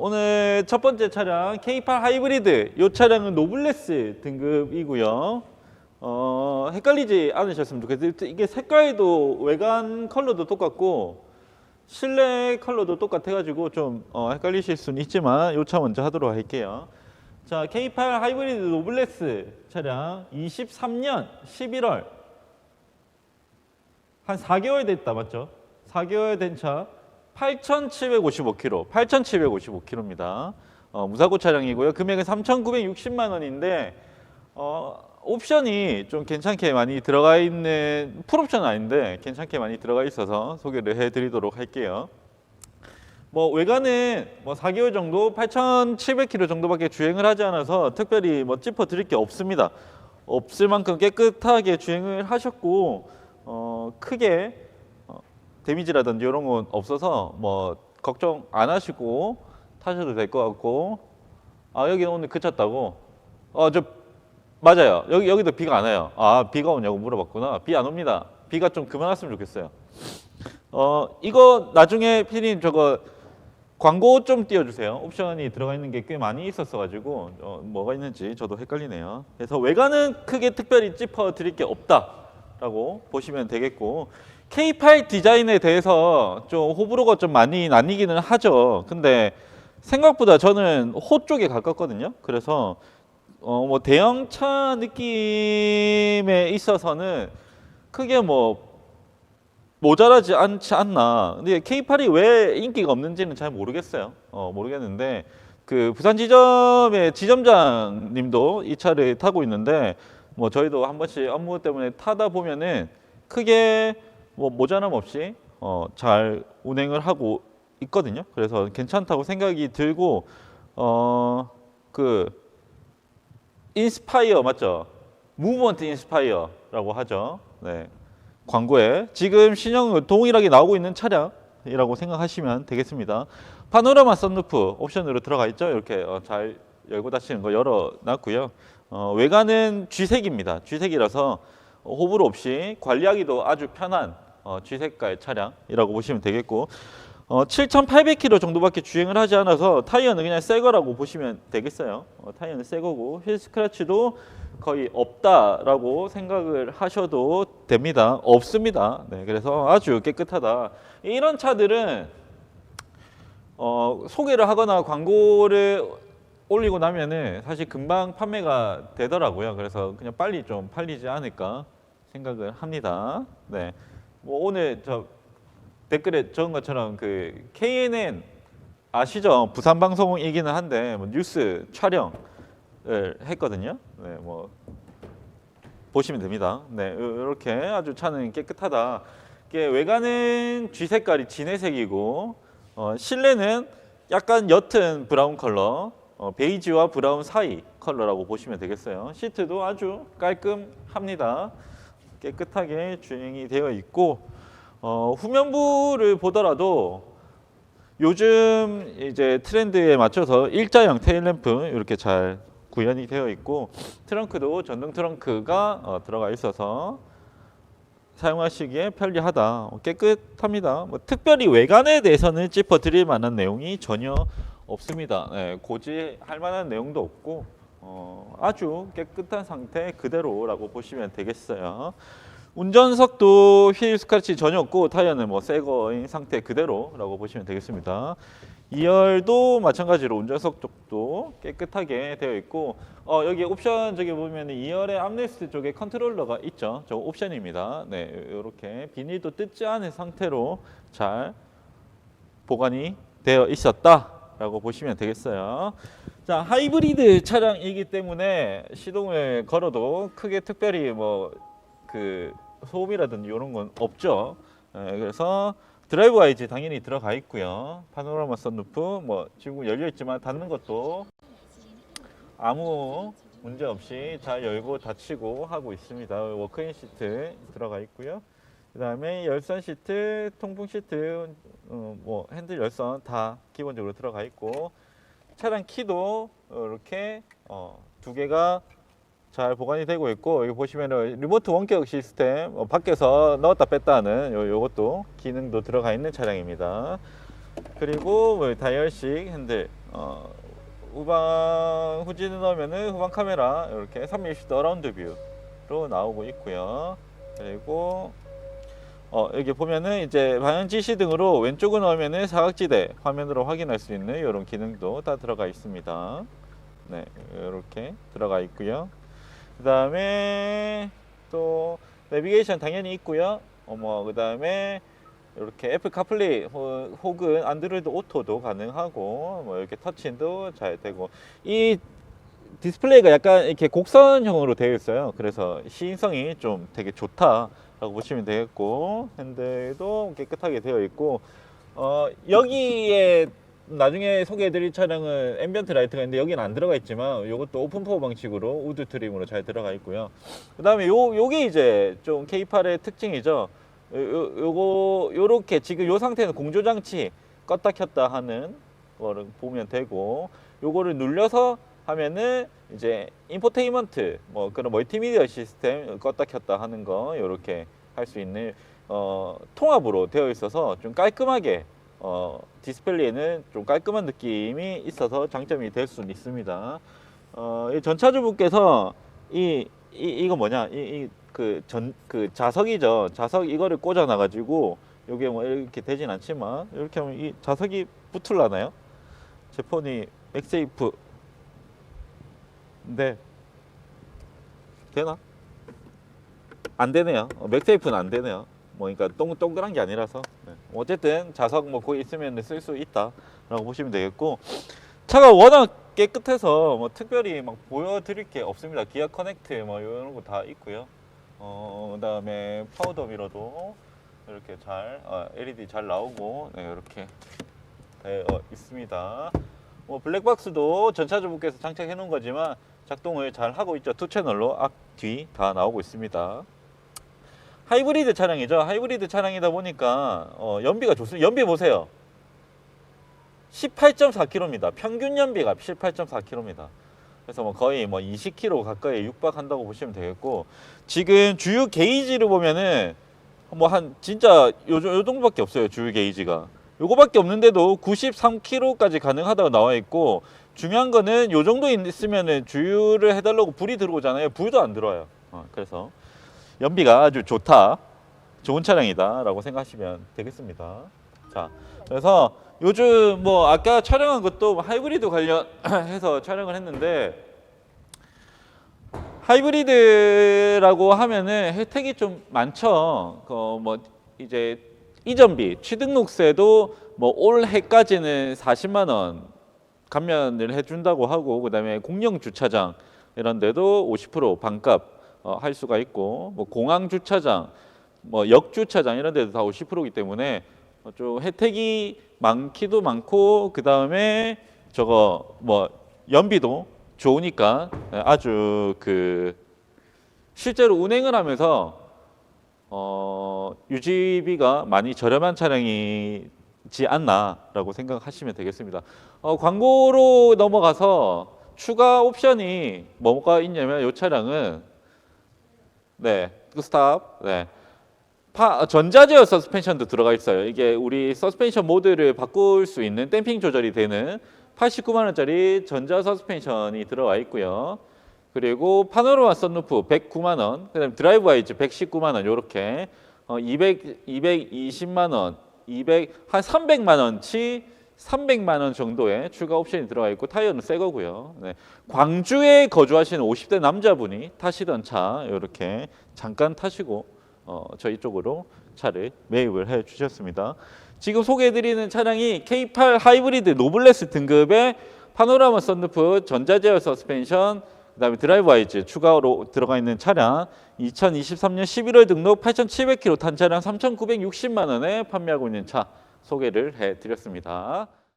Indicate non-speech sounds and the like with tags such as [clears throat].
오늘 첫 번째 차량 K8 하이브리드. 이 차량은 노블레스 등급이고요. 어, 헷갈리지 않으셨으면 좋겠어요. 이게 색깔도 외관 컬러도 똑같고 실내 컬러도 똑같아 가지고 좀 어, 헷갈리실 수는 있지만 이 차 먼저 하도록 할게요. 자, K8 하이브리드 노블레스 차량 23년 11월 한 4개월 됐다 맞죠? 4개월 된 차 8,755km, 8,755km입니다. 어, 무사고 차량이고요. 금액은 3,960만 원인데 어, 옵션이 좀 괜찮게 많이 들어가 있는 풀옵션은 아닌데 괜찮게 많이 들어가 있어서 소개를 해드리도록 할게요. 뭐 외관은 뭐 4개월 정도 8,700km 정도밖에 주행을 하지 않아서 특별히 뭐 짚어 드릴 게 없습니다. 없을 만큼 깨끗하게 주행을 하셨고 어, 크게 어, 데미지라든지 이런 건 없어서 뭐 걱정 안 하시고 타셔도 될 것 같고. 아 여기 오늘 그쳤다고? 어 저 맞아요. 여기 여기도 비가 안 와요. 아 비가 오냐고 물어봤구나. 비 안 옵니다. 비가 좀 그만 왔으면 좋겠어요. 어 이거 나중에 피디님 저거 광고 좀 띄워주세요. 옵션이 들어가 있는 게 꽤 많이 있었어가지고 어, 뭐가 있는지 저도 헷갈리네요. 그래서 외관은 크게 특별히 짚어 드릴 게 없다라고 보시면 되겠고 K8 디자인에 대해서 좀 호불호가 좀 많이 나뉘기는 하죠. 근데 생각보다 저는 호 쪽에 가깝거든요. 그래서 어, 뭐 대형차 느낌에 있어서는 크게 뭐 모자라지 않지 않나. 근데 K8이 왜 인기가 없는지는 잘 모르겠어요. 어, 모르겠는데 그 부산 지점의 지점장님도 이 차를 타고 있는데 뭐 저희도 한 번씩 업무 때문에 타다 보면은 크게 뭐 모자람 없이 어, 잘 운행을 하고 있거든요. 그래서 괜찮다고 생각이 들고 어, 그 인스파이어 맞죠? 무브먼트 인스파이어라고 하죠. 네. 광고에 지금 신형 동일하게 나오고 있는 차량이라고 생각하시면 되겠습니다. 파노라마 썬루프 옵션으로 들어가 있죠. 이렇게 어, 잘 열고 닫히는 거 열어놨고요. 어, 외관은 G색입니다. G색이라서 호불호 없이 관리하기도 아주 편한 어, G색깔 차량이라고 보시면 되겠고 어, 7,800km 정도밖에 주행을 하지 않아서 타이어는 그냥 새 거라고 보시면 되겠어요. 어, 타이어는 새 거고 휠 스크래치도 거의 없다라고 생각을 하셔도 됩니다. 없습니다. 네, 그래서 아주 깨끗하다. 이런 차들은 어, 소개를 하거나 광고를 올리고 나면은 사실 금방 판매가 되더라고요. 그래서 그냥 빨리 좀 팔리지 않을까 생각을 합니다. 네, 뭐 오늘 저 댓글에 적은 것처럼 그 KNN 아시죠? 부산 방송이기는 한데 뭐 뉴스 촬영을 했거든요. 네, 뭐 보시면 됩니다. 네, 이렇게 아주 차는 깨끗하다. 외관은 G 색깔이 진회색이고 어, 실내는 약간 옅은 브라운 컬러, 어, 베이지와 브라운 사이 컬러라고 보시면 되겠어요. 시트도 아주 깔끔합니다. 깨끗하게 주행이 되어 있고 어, 후면부를 보더라도 요즘 이제 트렌드에 맞춰서 일자형 테일램프 이렇게 잘 구현이 되어 있고 트렁크도 전동 트렁크가 어, 들어가 있어서 사용하시기에 편리하다. 어, 깨끗합니다. 뭐 특별히 외관에 대해서는 짚어드릴 만한 내용이 전혀 없습니다. 네, 고지할 만한 내용도 없고 어, 아주 깨끗한 상태 그대로라고 보시면 되겠어요. 운전석도 휠 스크래치 전혀 없고 타이어는 뭐 새거인 상태 그대로라고 보시면 되겠습니다. 2열도 마찬가지로 운전석 쪽도 깨끗하게 되어 있고 어, 여기 옵션 저기 보면 2열의 암레스트 쪽에 컨트롤러가 있죠. 저 옵션입니다. 네, 이렇게 비닐도 뜯지 않은 상태로 잘 보관이 되어 있었다라고 보시면 되겠어요. 자, 하이브리드 차량이기 때문에 시동을 걸어도 크게 특별히 뭐 그 소음이라든지 이런 건 없죠. 예, 그래서 드라이브 와이즈 당연히 들어가 있고요. 파노라마 선루프 뭐 지금 열려 있지만 닫는 것도 아무 문제 없이 잘 열고 닫히고 하고 있습니다. 워크인 시트 들어가 있고요. 그다음에 열선 시트, 통풍 시트, 어, 뭐 핸들 열선 다 기본적으로 들어가 있고 차량 키도 이렇게 어, 두 개가 잘 보관이 되고 있고 여기 보시면은 리모트 원격 시스템 어, 밖에서 넣었다 뺐다 하는 요, 요것도 기능도 들어가 있는 차량입니다. 그리고 뭐 다이얼식 핸들 어, 후방 후진을 넣으면은 후방 카메라 이렇게 360도 어라운드 뷰로 나오고 있고요. 그리고 어, 여기 보면은 이제 방향 지시 등으로 왼쪽을 넣으면은 사각지대 화면으로 확인할 수 있는 이런 기능도 다 들어가 있습니다. 네, 이렇게 들어가 있고요. 그 다음에 또 내비게이션 당연히 있고요. 어머, 그 다음에 이렇게 애플 혹- 혹은 안드로이드 오토도 가능하고 뭐 이렇게 터치도 잘 되고 이 디스플레이가 약간 이렇게 곡선형으로 되어 있어요. 그래서 시인성이 좀 되게 좋다 라고 보시면 되겠고 핸들도 깨끗하게 되어 있고 어 여기에 나중에 소개해드릴 차량은 앰비언트 라이트가 있는데 여기는 안 들어가 있지만 이것도 오픈 포 방식으로 우드 트림으로 잘 들어가 있고요. 그 다음에 요 요게 이제 좀 K8의 특징이죠. 요, 요, 요거 요렇게 지금 요 상태는 공조 장치 껐다 켰다 하는 거를 보면 되고 요거를 눌려서 하면은 이제 인포테인먼트 뭐 그런 멀티미디어 시스템 껐다 켰다 하는 거 요렇게 할 수 있는 어 통합으로 되어 있어서 좀 깔끔하게 어 디스플레이는 좀 깔끔한 느낌이 있어서 장점이 될 수는 있습니다. 어 이 전차주분께서 이, 이 이거 뭐냐 이그전그 자석이죠 자석 이거를 꽂아 놔 가지고 요게 뭐 이렇게 되진 않지만 이렇게 하면 이 자석이 붙을라나요? 제 폰이 맥세이프 네 되나? 안 되네요. 어, 맥세이프는 안 되네요. 뭐 그러니까 동, 동그란 게 아니라서 네. 어쨌든 자석 뭐 거기 있으면 쓸 수 있다라고 보시면 되겠고 차가 워낙 깨끗해서 뭐 특별히 막 보여드릴 게 없습니다. 기아 커넥트 뭐 이런 거 다 있고요. 어 그다음에 파우더 미러도 이렇게 잘 어, LED 잘 나오고 네, 이렇게 되어 있습니다. 뭐 블랙박스도 전차주분께서 장착해 놓은 거지만 작동을 잘 하고 있죠. 투 채널로 앞, 뒤 다 나오고 있습니다. 하이브리드 차량이죠. 하이브리드 차량이다 보니까 어, 연비가 좋습니다. 연비 보세요. 18.4km입니다. 평균 연비가 18.4km입니다. 그래서 뭐 거의 뭐 20km 가까이 육박한다고 보시면 되겠고 지금 주유 게이지를 보면은 뭐 한 진짜 요, 정- 요 정도밖에 없어요. 주유 게이지가. 요거밖에 없는데도 93km까지 가능하다고 나와 있고 중요한 거는 요 정도 있으면은 주유를 해달라고 불이 들어오잖아요. 불도 안 들어와요. 어, 그래서 연비가 아주 좋다, 좋은 차량이다 라고 생각하시면 되겠습니다. 자, 그래서 요즘 뭐 아까 촬영한 것도 하이브리드 관련해서 [clears throat] 촬영을 했는데 하이브리드라고 하면은 혜택이 좀 많죠. 그뭐 이제 이전비, 취등록세도 뭐 올 해까지는 40만 원 감면을 해준다고 하고 그다음에 공영 주차장 이런 데도 50% 반값 어, 할 수가 있고 뭐 공항 주차장, 뭐 역 주차장 이런 데도 다 50%이기 때문에 어, 좀 혜택이 많기도 많고 그 다음에 저거 뭐 연비도 좋으니까 아주 그 실제로 운행을 하면서 어, 유지비가 많이 저렴한 차량이 지 않나라고 생각하시면 되겠습니다. 어, 광고로 넘어가서 추가 옵션이 뭐가 있냐면 이 차량은 네, 그 스탑, 네. 파, 전자제어 서스펜션도 들어가 있어요. 이게 우리 서스펜션 모드를 바꿀 수 있는 댐핑 조절이 되는 89만 원짜리 전자 서스펜션이 들어와 있고요. 그리고 파노라마 썬루프 109만 원, 그다음 드라이브 와이즈 119만 원 요렇게 어, 200 220만 원, 200 한 300만 원치 300만 원 정도의 추가 옵션이 들어가 있고 타이어는 새 거고요. 네. 광주에 거주하시는 50대 남자분이 타시던 차 이렇게 잠깐 타시고 어, 저희 쪽으로 차를 매입을 해 주셨습니다. 지금 소개해드리는 차량이 K8 하이브리드 노블레스 등급의 파노라마 썬루프 전자제어 서스펜션 그다음에 드라이브 와이즈 추가로 들어가 있는 차량 2023년 11월 등록 8,700km 탄 차량 3,960만 원에 판매하고 있는 차 소개를 해 드렸습니다.